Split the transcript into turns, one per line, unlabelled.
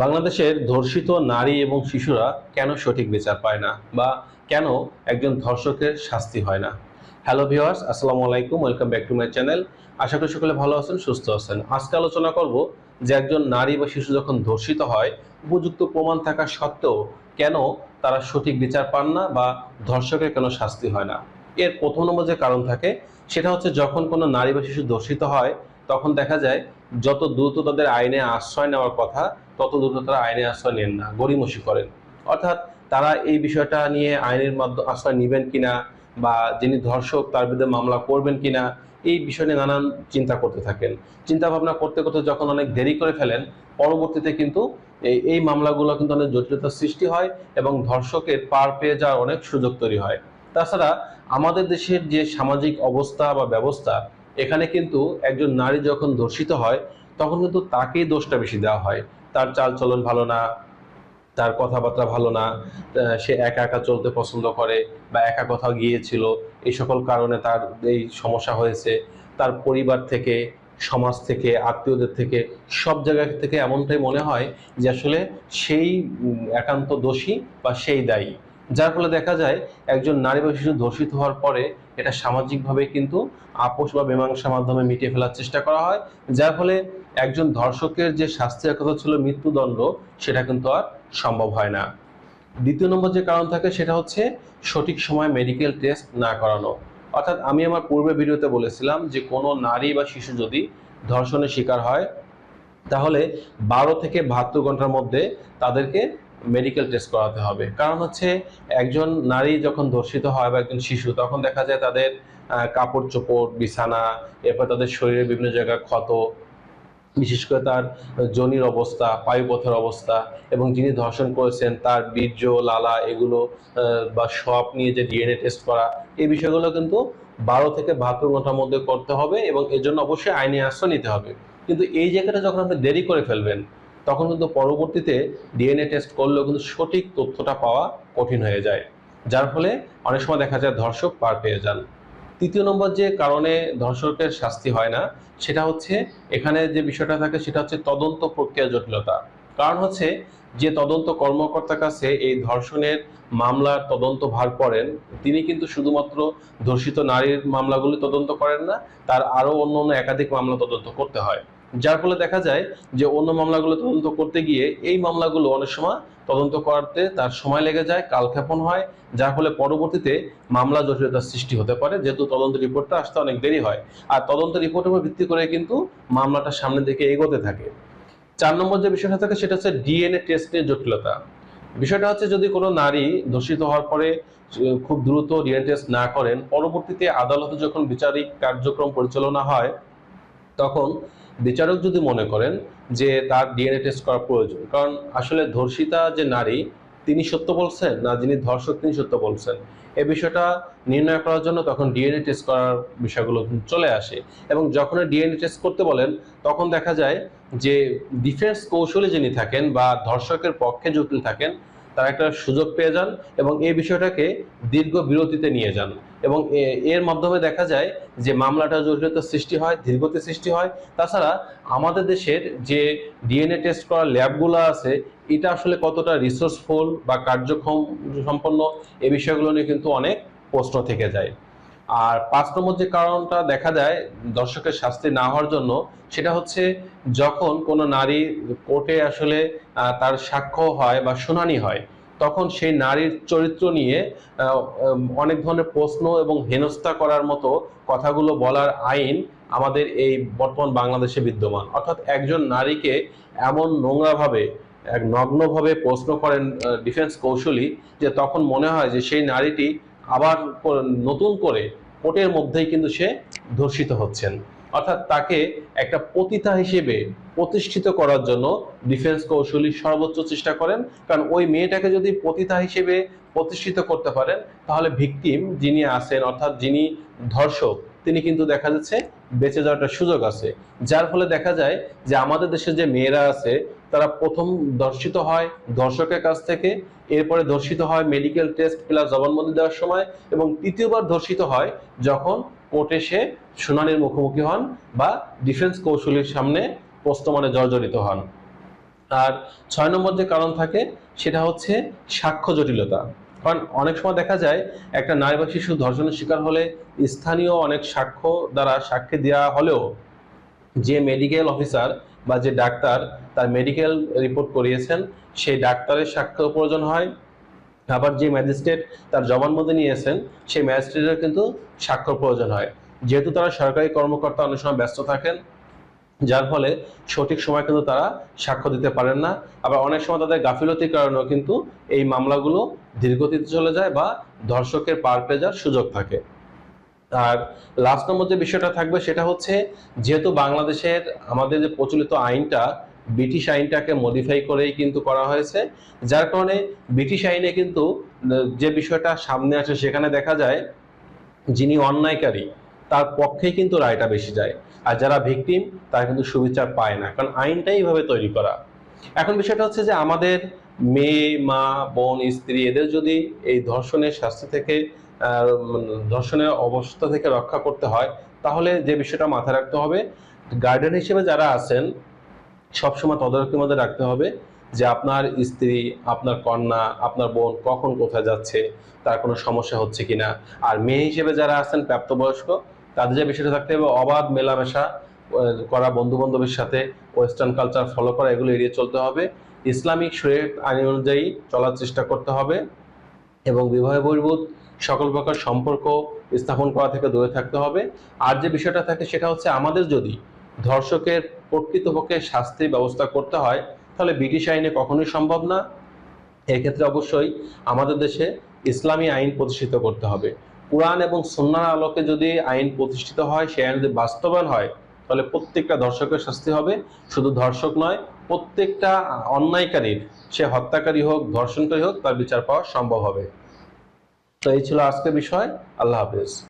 বাংলাদেশের ধর্ষিত নারী এবং শিশুরা কেন সঠিক বিচার পায় না বা কেন একজন ধর্ষকের শাস্তি হয় না? হ্যালো ভিউয়ার্স আসসালামু আলাইকুম welcome back to my channel আশা করি সকলে ভালো আছেন, সুস্থ আছেন। আজকে আলোচনা করব যে একজন নারী বা শিশু যখন ধর্ষিত হয়, উপযুক্ত প্রমাণ থাকা সত্ত্বেও কেন তারা সঠিক বিচার পান না বা ধর্ষকের কেন শাস্তি হয় না? এর প্রথম নম্বর যে কারণ থাকে, সেটা হচ্ছে যখন কোনো নারী বা শিশু ধর্ষিত হয়, তখন দেখা যায় যত দ্রুত তাদের আইনে আশ্রয় নেওয়ার কথা তত দ্রুত তারা আইনে আশ্রয় নেন না, গড়িমসি করেন। অর্থাৎ তারা এই বিষয়টা নিয়ে আইনের মাধ্যমে আশ্রয় নেবেন কিনা বা যিনি ধর্ষক তার বিরুদ্ধে মামলা করবেন কিনা, এই বিষয় নিয়ে নানান চিন্তা করতে থাকেন। চিন্তা ভাবনা করতে করতে যখন অনেক দেরি করে ফেলেন, পরবর্তীতে কিন্তু এই এই মামলাগুলো কিন্তু অনেক জটিলতার সৃষ্টি হয় এবং ধর্ষকের পার পেয়ে যাওয়ার অনেক সুযোগ তৈরি হয়। তাছাড়া আমাদের দেশের যে সামাজিক অবস্থা বা ব্যবস্থা, এখানে কিন্তু একজন নারী যখন ধর্ষিত হয়, তখন কিন্তু তাকেই দোষটা বেশি দেওয়া হয়। তার চাল চলন ভালো না, তার কথাবার্তা ভালো না সে একা একা চলতে পছন্দ করে বা একা কোথাও গিয়েছিল, এই সকল কারণে তার এই সমস্যা হয়েছে। তার পরিবার থেকে, সমাজ থেকে, আত্মীয়দের থেকে, সব জায়গা থেকে এমনটাই মনে হয় যে আসলে সেই একান্ত দোষী বা সেই দায়ী। যার ফলে দেখা যায় একজন নারী বা শিশু ধর্ষিত হওয়ার পরে এটা সামাজিকভাবে কিন্তু আপোষ বা মীমাংসার মাধ্যমে মিটিয়ে ফেলার চেষ্টা করা হয়, যার ফলে একজন ধর্ষকের যে শাস্তির কথা ছিল মৃত্যুদণ্ড, সেটা কিন্তু আর সম্ভব হয় না। দ্বিতীয় নম্বর যে কারণ থাকে, সেটা হচ্ছে সঠিক সময় মেডিকেল টেস্ট না করানো। অর্থাৎ আমি আমার পূর্বে ভিডিওতে বলেছিলাম যে কোনো নারী বা শিশু যদি ধর্ষণের শিকার হয়, তাহলে বারো থেকে বাহাত্তর ঘণ্টার মধ্যে তাদেরকে মেডিকেল টেস্ট করাতে হবে। কারণ হচ্ছে একজন নারী যখন ধর্ষিত হয় বা একজন শিশু, তখন দেখা যায় তাদের কাপড় চোপড়, বিছানা, এরপর তাদের শরীরে বিভিন্ন জায়গায় ক্ষত, বিশেষ করে তার জনির অবস্থা পায়ুপথের অবস্থা এবং যিনি ধর্ষণ করেছেন তার বীর্য, লালা এগুলো বা সব নিয়ে যে ডিএনএ টেস্ট করা, এই বিষয়গুলো কিন্তু বারো থেকে বাহাত্তর ঘণ্টার মধ্যে করতে হবে এবং এর জন্য অবশ্যই আইনি আশ্রয় নিতে হবে। কিন্তু এই জায়গাটা যখন আপনি দেরি করে ফেলবেন তখন কিন্তু পরবর্তীতে ডিএনএ টেস্ট করলেও কিন্তু সঠিক তথ্যটা পাওয়া কঠিন হয়ে যায়। যার ফলে অনেক সময় দেখা যায় ধর্ষক পার পেয়ে যান। তৃতীয় নম্বর যে কারণে ধর্ষকের শাস্তি হয় না, সেটা হচ্ছে এখানে যে বিষয়টা থাকে সেটা হচ্ছে তদন্ত প্রক্রিয়া জটিলতা। কারণ হচ্ছে যে তদন্ত কর্মকর্তার কাছে এই ধর্ষণের মামলার তদন্ত ভার করেন তিনি কিন্তু শুধুমাত্র ধর্ষিত নারীর মামলাগুলি তদন্ত করেন না, তার আরও অন্য অন্য একাধিক মামলা তদন্ত করতে হয়। যার ফলে দেখা যায় যে অন্য মামলাগুলো তদন্ত করতে গিয়ে এই মামলাগুলো অনেক সময় তদন্ত করতে তার সময় লেগে যায় কালক্ষেপণ হয়, যার ফলে পরবর্তীতে মামলা জটিলতার সৃষ্টি হতে পারে, যেহেতু তদন্ত রিপোর্টটা আসতে অনেক দেরি হয়। আর তদন্ত রিপোর্টের উপর ভিত্তি করে কিন্তু মামলাটা সামনের দিকে এগোতে থাকে। চার নম্বর যে বিষয়টা থাকে সেটা হচ্ছে ডিএনএ টেস্টের জটিলতা। বিষয়টা হচ্ছে যদি কোনো নারী দূষিত হওয়ার পরে খুব দ্রুত ডিএনএ টেস্ট না করেন, পরবর্তীতে আদালতে যখন বিচারিক কার্যক্রম পরিচালনা হয়, তখন বিচারক যদি মনে করেন যে তার ডিএনএ টেস্ট করা প্রয়োজন, কারণ আসলে ধর্ষিতা যে নারী, তিনি সত্য বলছেন না যিনি ধর্ষক, তিনি সত্য বলছেন। এই বিষয়টা নির্ণয় করার জন্য তখন ডিএনএ টেস্ট করার বিষয়গুলো চলে আসে এবং যখন ডিএনএ টেস্ট করতে বলেন, তখন দেখা যায় যে ডিফেন্স কৌশলী যিনি থাকেন বা ধর্ষকের পক্ষে জটিল থাকেন তারা একটা সুযোগ পেয়ে যান এবং এই বিষয়টাকে দীর্ঘ বিরতিতে নিয়ে যান। এবং এর মাধ্যমে দেখা যায় যে মামলাটা জটিলতার সৃষ্টি হয় দীর্ঘতে সৃষ্টি হয়। তাছাড়া আমাদের দেশের যে ডিএনএ টেস্ট করার ল্যাবগুলো আছে, এটা আসলে কতটা রিসোর্সফুল বা কার্যক্ষম, সম্পন্ন, এ বিষয়গুলো নিয়ে কিন্তু অনেক প্রশ্ন থেকে যায়। আর পাঁচ নম্বর যে কারণটা দেখা যায় দর্শকের শাস্তি না হওয়ার জন্য, সেটা হচ্ছে যখন কোনো নারী কোর্টে আসলে তার সাক্ষ্য হয় বা শুনানি হয়, তখন সেই নারীর চরিত্র নিয়ে অনেক ধরনের প্রশ্ন এবং হেনস্থা করার মতো কথাগুলো বলার আইন আমাদের এই বর্তমান বাংলাদেশে বিদ্যমান। অর্থাৎ একজন নারীকে এমন নোংরাভাবে, এক নগ্নভাবে প্রশ্ন করেন ডিফেন্স কৌশলী, যে তখন মনে হয় যে সেই নারীটি আবার নতুন করে কোর্টের মধ্যেই কিন্তু সে ধর্ষিত হচ্ছেন। অর্থাৎ তাকে একটা পতিতা হিসেবে প্রতিষ্ঠিত করার জন্য ডিফেন্স কৌশলী সর্বোচ্চ চেষ্টা করেন। কারণ ওই মেয়েটাকে যদি পতিতা হিসেবে প্রতিষ্ঠিত করতে পারেন, তাহলে ভিকটিম যিনি আছেন, অর্থাৎ যিনি ধর্ষক, তিনি কিন্তু দেখা যাচ্ছে বেঁচে যাওয়ার সুযোগ আছে। যার ফলে দেখা যায় যে আমাদের দেশে যে মেয়েরা আছে, তারা প্রথম ধর্ষিত হয় ধর্ষকের কাছ থেকে, এরপরে ধর্ষিত হয় মেডিকেল টেস্ট প্লাস জবানবন্দি দেওয়ার সময় এবং তৃতীয়বার ধর্ষিত হয় যখন কোর্টে সে শুনানির মুখোমুখি হন বা ডিফেন্স কৌশলীর সামনে প্রস্তমানে জর্জরিত হন। আর ছয় নম্বর যে কারণ থাকে, সেটা হচ্ছে সাক্ষ্য জটিলতা। কারণ অনেক সময় দেখা যায় একটা নারী বা শিশু ধর্ষণের শিকার হলে স্থানীয় অনেক সাক্ষ্য দ্বারা সাক্ষী দেওয়া হলেও যে মেডিকেল অফিসার বা যে ডাক্তার তার মেডিকেল রিপোর্ট করিয়েছেন, সেই ডাক্তারের সাক্ষ্য প্রয়োজন হয়। আবার যে ম্যাজিস্ট্রেট তার জবানবন্দি নিয়েছেন, সেই ম্যাজিস্ট্রেটের কিন্তু সাক্ষ্য প্রয়োজন হয়। যেহেতু তারা সরকারি কর্মকর্তা অনেক সময় ব্যস্ত থাকেন যার ফলে সঠিক সময় কিন্তু তারা সাক্ষ্য দিতে পারেন না। আবার অনেক সময় তাদের গাফিলতির কারণেও কিন্তু এই মামলাগুলো ধীরগতিতে চলে যায় বা ধর্ষকের পার পেয়ে যাওয়ার সুযোগ থাকে। আর লাস্ট নম্বর যে বিষয়টা থাকবে সেটা হচ্ছে, যেহেতু বাংলাদেশের আমাদের যে প্রচলিত আইনটা, ব্রিটিশ আইনটাকে মডিফাই করেই কিন্তু করা হয়েছে, যার কারণে ব্রিটিশ আইনে কিন্তু, যে বিষয়টা সামনে আসে সেখানে দেখা যায়, যিনি অন্যায়কারী তার পক্ষেই কিন্তু রায়টা বেশি যায়। আর যারা ভিকটিম তারা কিন্তু সুবিচার পায় না। কারণ আইনটাই এইভাবে তৈরি করা। এখন বিষয়টা হচ্ছে যে আমাদের মেয়ে, মা, বোন, স্ত্রী, এদের যদি এই ধর্ষণের শাস্তি থেকে ধর্ষণের অবস্থা থেকে রক্ষা করতে হয়, তাহলে যে বিষয়টা মাথায় রাখতে হবে গার্ডেন হিসেবে যারা আছেন, সবসময় তদারকির মধ্যে রাখতে হবে যে আপনার স্ত্রী, আপনার কন্যা, আপনার বোন কখন কোথায় যাচ্ছে, তার কোনো সমস্যা হচ্ছে কিনা। আর মেয়ে হিসেবে যারা আছেন প্রাপ্তবয়স্ক তাদের যে বিষয়টা থাকতে হবে, অবাধ মেলামেশা করা বন্ধু বান্ধবের সাথে ওয়েস্টার্ন কালচার ফলো করা, এগুলো এড়িয়ে চলতে হবে। ইসলামিক শরীর আইন অনুযায়ী চলার চেষ্টা করতে হবে এবং বিবাহ বহির্ভূত সকল প্রকার সম্পর্ক স্থাপন করা থেকে দূরে থাকতে হবে। আর যে বিষয়টা থাকে, সেটা হচ্ছে আমাদের যদি ধর্ষকের প্রকৃতপক্ষে শাস্তির ব্যবস্থা করতে হয়, তাহলে ব্রিটিশ আইনে কখনোই সম্ভব না। এক্ষেত্রে অবশ্যই আমাদের দেশে ইসলামী আইন প্রতিষ্ঠিত করতে হবে। কোরআন এবং সন্ন্যার আলোকে যদি আইন প্রতিষ্ঠিত হয় সে আইন যদি বাস্তবায়ন হয়, তাহলে প্রত্যেকটা ধর্ষকের শাস্তি হবে। শুধু ধর্ষক নয়, প্রত্যেকটা অন্যায়কারীর, সে হত্যাকারী হোক, ধর্ষণকারী হোক, তার বিচার পাওয়া সম্ভব হবে। তো এই ছিল আজকের বিষয়। আল্লাহ হাফেজ।